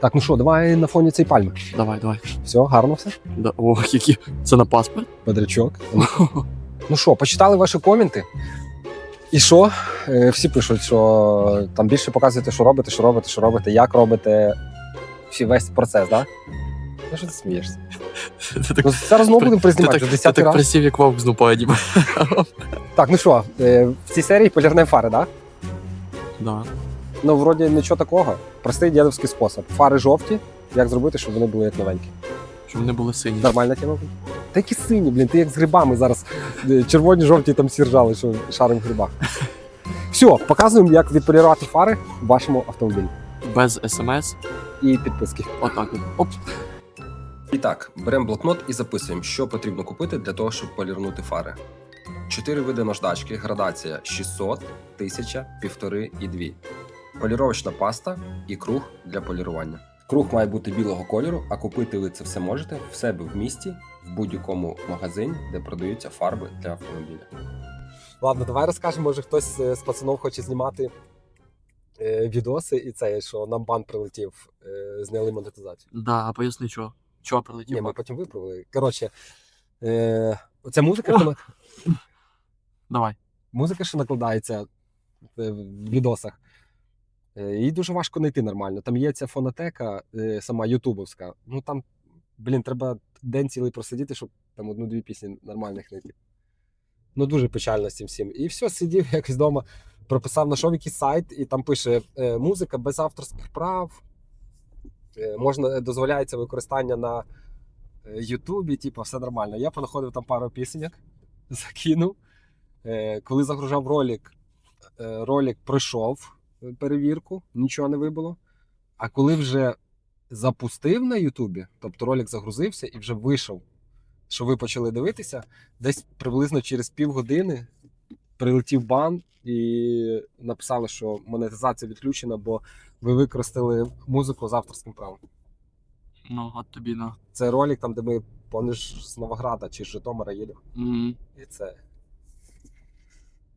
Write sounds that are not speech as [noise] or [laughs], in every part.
Так, ну що, давай на фоні цієї пальми. Давай, давай. Все, гарно все. Да. О, які. Це на паспорт? Бодрячок. [laughs] Ну що, почитали ваші коменти? І що? Е, Всі пишуть, що там більше показуєте, що робите, що робите, що робите, як робите. Всі весь процес, так? Да? Ну що ти смієшся? [laughs] Так, Ну, зараз знову будемо ти признімати так, ти 10 так присів, як вовк з нупаді. Так, ну що, е, в цій серії полірне фари, так? Да? Да. Ну, вроді нічого такого. Простий дідовський спосіб. Фари жовті. Як зробити, щоб вони були як новенькі? Щоб вони були сині. Нормальна тема. Та які сині, блін, ти як з грибами зараз. Е, Червоні, жовті там всі ржали, що шарим в грибах. Все, показуємо, як відполірувати фари в вашому автомобілі. Без смс. І підписки. Отак. Оп. І так, беремо блокнот і записуємо, що потрібно купити для того, щоб полірнути фари. Чотири види наждачки, градація 600, 1000, 1,5 і 2. Поліровочна паста і круг для полірування. Круг має бути білого кольору, а купити ви це все можете в себе в місті, в будь-якому магазині, де продаються фарби для автомобіля. Ладно, давай розкажемо, може хтось е, з пацанов хоче знімати е, відоси, і це, що нам бан прилетів, е, зняли монетизацію. Да, а поясни, що? Чого прилетів? Ні, ми потім виправили. Коротше, е, оця музика, що на- Давай. музика, що накладається е, в відосах. Е, Її дуже важко знайти нормально. Там є ця фонотека, е, сама ютубовська. Ну там, блін, треба день цілий просидіти, щоб там одну-дві пісні нормальних знайти. Ну, дуже печально з цим всім. І все, сидів [laughs] якось вдома, прописав, знайшов якийсь сайт, і там пише: е, музика без авторських прав. Можна дозволяється використання на Ютубі, типу, все нормально. Я понаходив там пару пісеньок, [laughs] закинув. Коли загружав ролик, ролик пройшов перевірку, нічого не вибило. А коли вже запустив на Ютубі, тобто ролик загрузився і вже вийшов, що ви почали дивитися, десь приблизно через півгодини прилетів бан і написали, що монетизація відключена, бо ви використали музику з авторським правом. Ну, от тобі на. Це ролик, там, де ми помніш з Новограда чи з Житомира їдемо. М, І це.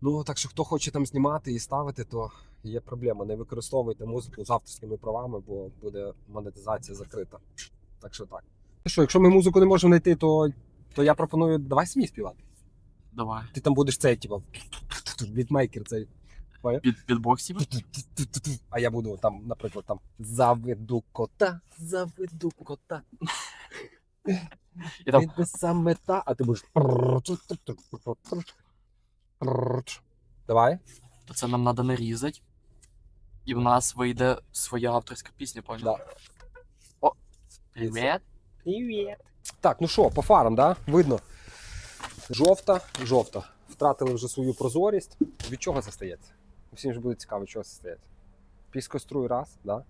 Ну, так що хто хоче там знімати і ставити, то є проблема. Не використовуйте музику з авторськими правами, бо буде монетизація закрита. Так що так. Ну що, якщо ми музику не можемо знайти, то, то я пропоную давай самі співати. Давай. Ти там будеш цей, типу, бітмейкер цей. Під, під боксів? А я буду там, наприклад, там заведу кота, заведу кота. І там Ти сам мета, а ти будеш. Давай. то це нам треба нарізати. І в нас вийде своя авторська пісня, понял? Да. О, привіт. Привіт. Так, ну що, по фарам, да? Видно. Жовта, жовта. Втратили вже свою прозорість. Від чого це стається? Всім ж буде цікаво, від чого це стається. Піскоструй раз, да?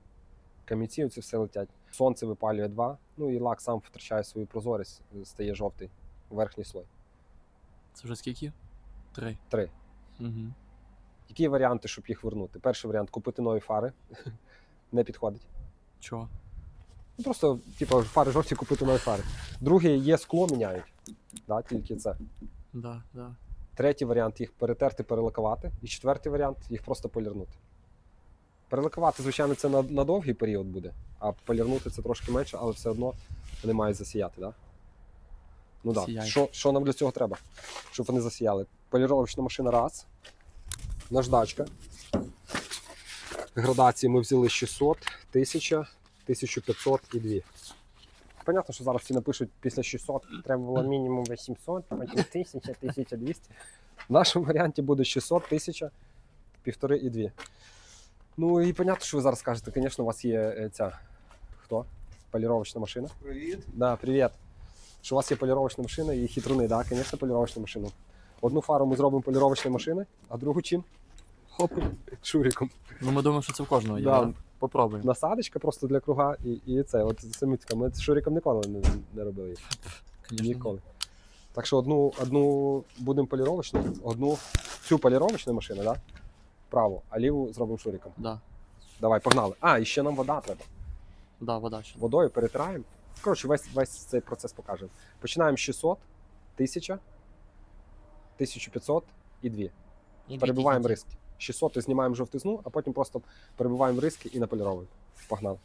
камінці оці все летять. Сонце випалює два. Ну і лак сам втрачає свою прозорість, стає жовтий верхній слой. Це вже скільки? Три. Три. Угу. Які варіанти, щоб їх вернути? Перший варіант купити нові фари. [laughs] Не підходить. Чого? Ну, просто, типу, фари жовті купити нові фари. Другий є скло міняють. Да, тільки це. Да, да. Третій варіант їх перетерти, перелакувати. І четвертий варіант їх просто полірнути. Перелакувати, звичайно, це на, на довгий період буде, а полірнути це трошки менше, але все одно вони мають засіяти, так? Да? Ну так. Да. Що, що нам для цього треба? Щоб вони засіяли? Поліровочна машина раз. Наждачка. Градації ми взяли 600, 1000, 1500 і 2. Понятно, що зараз всі напишуть після 600 треба було мінімум 800, потім 1000, 1200. В нашому варіанті буде 600, 1000, півтори і 2. Ну і понятно, що ви зараз скажете, звісно, у вас є е, ця хто? Поліровочна машина. Привіт. Да, привіт. Що у вас є поліровочна машина і хитруни, да, звісно, поліровочна машина. Одну фару ми зробимо поліровочної машини, а другу чим? Хоп, шуриком. Ну ми думаємо, що це в кожного є. Да. Попробуємо. Насадочка просто для круга і, і це. От самітка. Ми з шуриком ніколи не, не робили. її. Конечно. Ніколи. Так що одну, одну будемо поліровочну, одну цю поліровочну машину, да? Праву, а ліву зробимо шуриком. Да. Давай, погнали. А, і ще нам вода треба. Да, вода ще. Водою перетираємо. Коротше, весь, весь цей процес покажемо. Починаємо з 600, 1000, 1500 і 2. Перебиваємо риски. 600 знімаємо жовтизну, а потім просто перебиваємо риски і наполіровуємо. Погнали.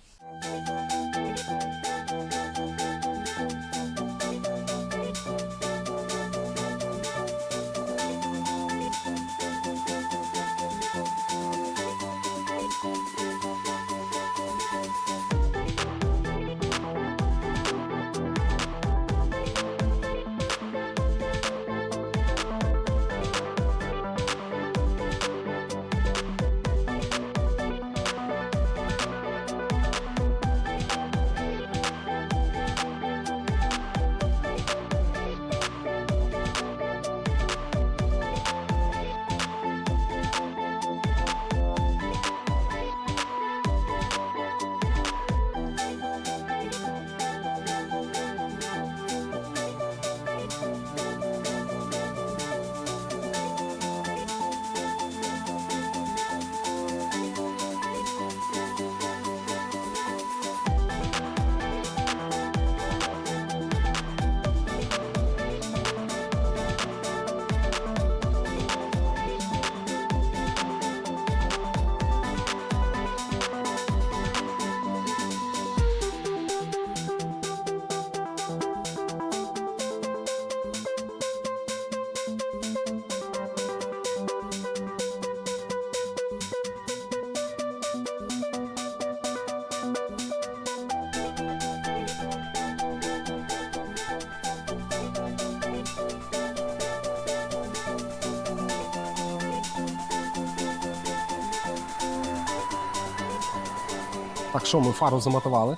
Так що, ми фару замотували.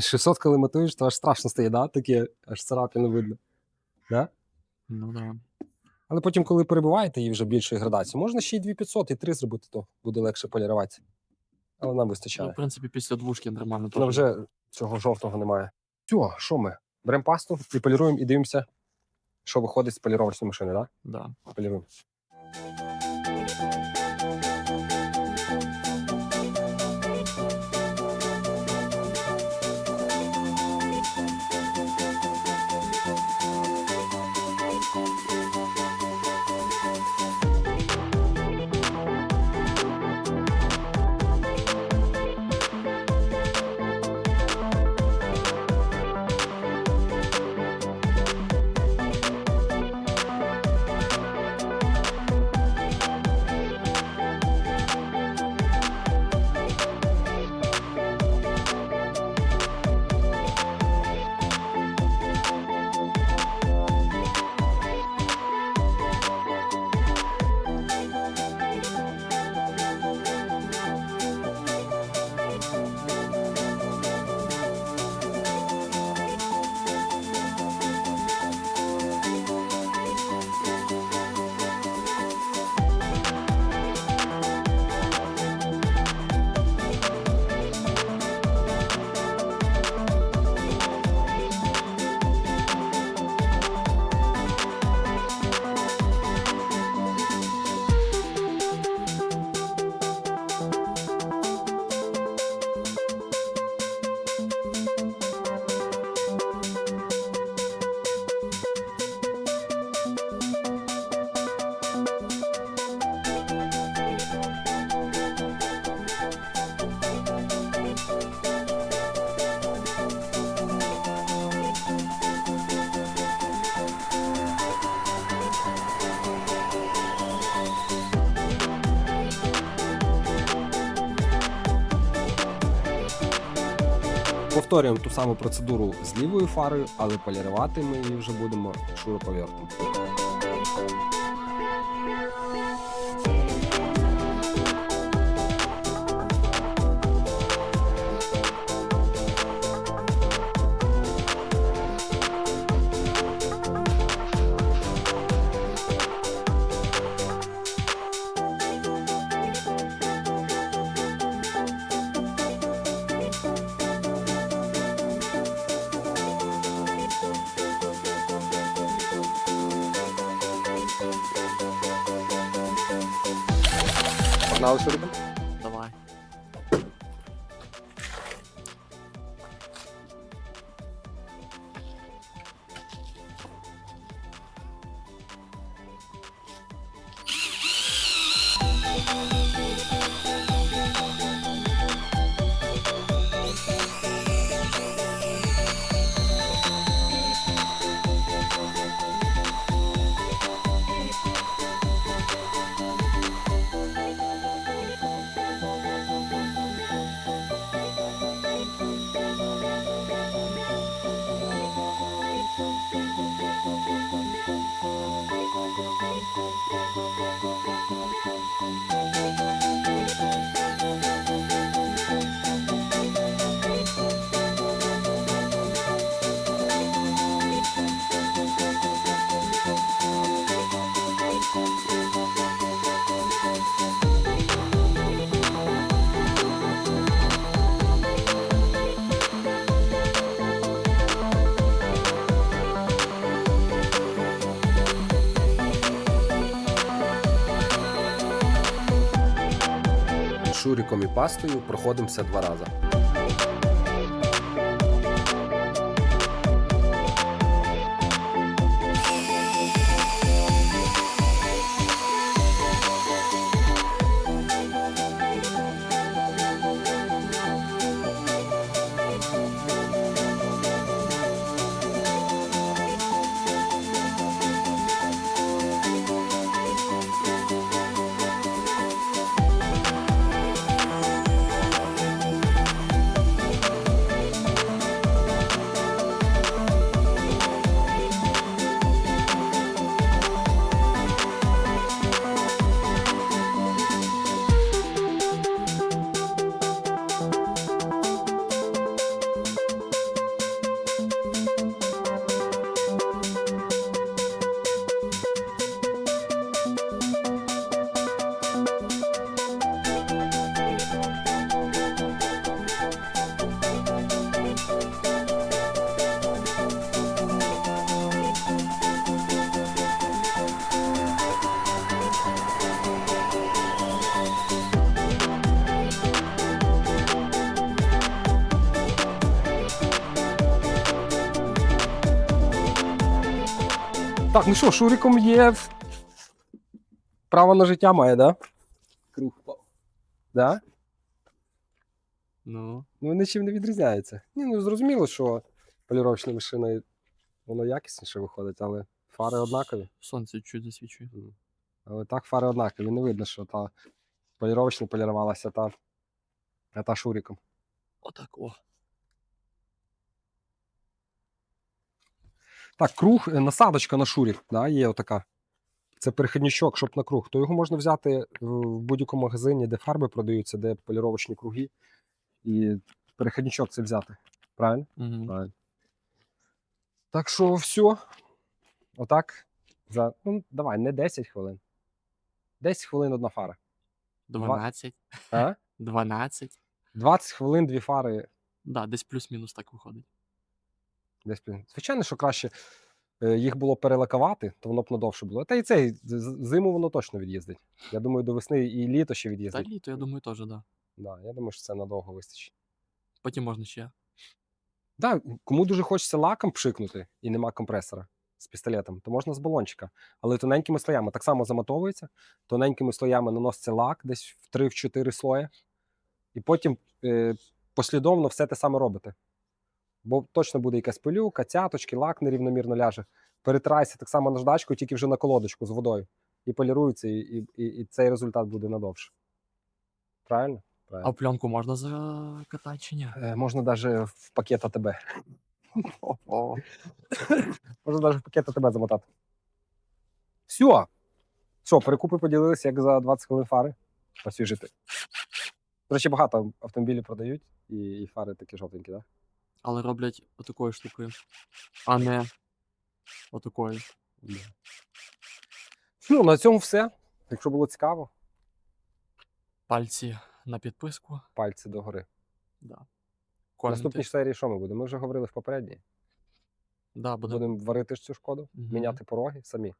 600, коли мотуєш, то аж страшно стає, да? Таке аж царапини видно. Да? Ну да. Але потім, коли перебуваєте її вже більшої градації, можна ще й 2500 і 3 зробити, то буде легше полірувати. Але нам Ну, вистачає. в принципі, після двушки нормально. Ну, вже цього жовтого немає. Все, що ми? Беремо пасту і поліруємо, і дивимося, що виходить з поліровочної машини, так? Да. Да? Поліруємо. Повторюємо ту саму процедуру з лівою фарою, але полірувати ми її вже будемо шуруповертом. Погнали шуриком і пастою проходимося два рази. Так, ну що, Шуриком є. Право на життя має, да? Круг впав. Да? Ну. Ну, нічим не відрізняється. Ні, ну зрозуміло, що поліровочна машина воно якісніше виходить, але фари однакові. Сонце чуть засвічує. Але так фари однакові. Не видно, що та поліровочна полірувалася, та, а та шуриком. Отак, о. Так, круг, е, насадочка на шурік, да, є отака. Це перехідничок, щоб на круг. То його можна взяти в будь-якому магазині, де фарби продаються, де поліровочні круги. І перехідничок це взяти. Правильно? Угу. Правильно. Так що все. Отак. За, ну, давай, не 10 хвилин. 10 хвилин одна фара. 12. А? [laughs] 12. 20 хвилин дві фари. Да, десь плюс-мінус так виходить. Десь, звичайно, що краще е, їх було перелакувати, то воно б надовше було. Та і цей з- зиму воно точно від'їздить. Я думаю, до весни і літо ще Та від'їздить. літо, я думаю, теж, да. Да, я думаю, що це надовго вистачить. Потім можна ще. Да, кому дуже хочеться лаком пшикнути і нема компресора з пістолетом, то можна з балончика. Але тоненькими слоями так само заматовується, тоненькими слоями наноситься лак десь в 3-4 слої, і потім е, послідовно все те саме робите. Бо точно буде якась пилюка, цяточки, лак нерівномірно ляже. Перетирайся так само наждачкою, тільки вже на колодочку з водою. І полірується, і, і, і, і цей результат буде надовше. Правильно? Правильно. А пленку можна закатати чи ні? Е, можна навіть в пакет АТБ. [laughs] Можна навіть в пакет АТБ замотати. Все. Що, перекупи поділилися, як за 20 хвилин фари освіжити. До речі, багато автомобілів продають, і, і фари такі жовтенькі, так? Але роблять отакою штукою, а не отакою. Ну, на цьому все. Якщо було цікаво, Пальці на підписку. пальці догори. Да. В Коменти. наступній серії що ми будемо? Ми вже говорили в попередній. Да, буде. Будемо варити ж цю шкоду, Мгм. міняти пороги самі.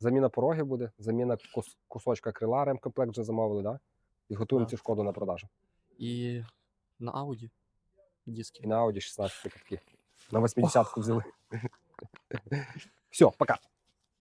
Заміна порогів буде, заміна кус- кусочка крила, ремкомплект вже замовили, да? І готуємо Да. цю шкоду на продажу. І на Ауді диски. І на Audi 16 катки. На 80-ку взяли. [laughs] Все, пока.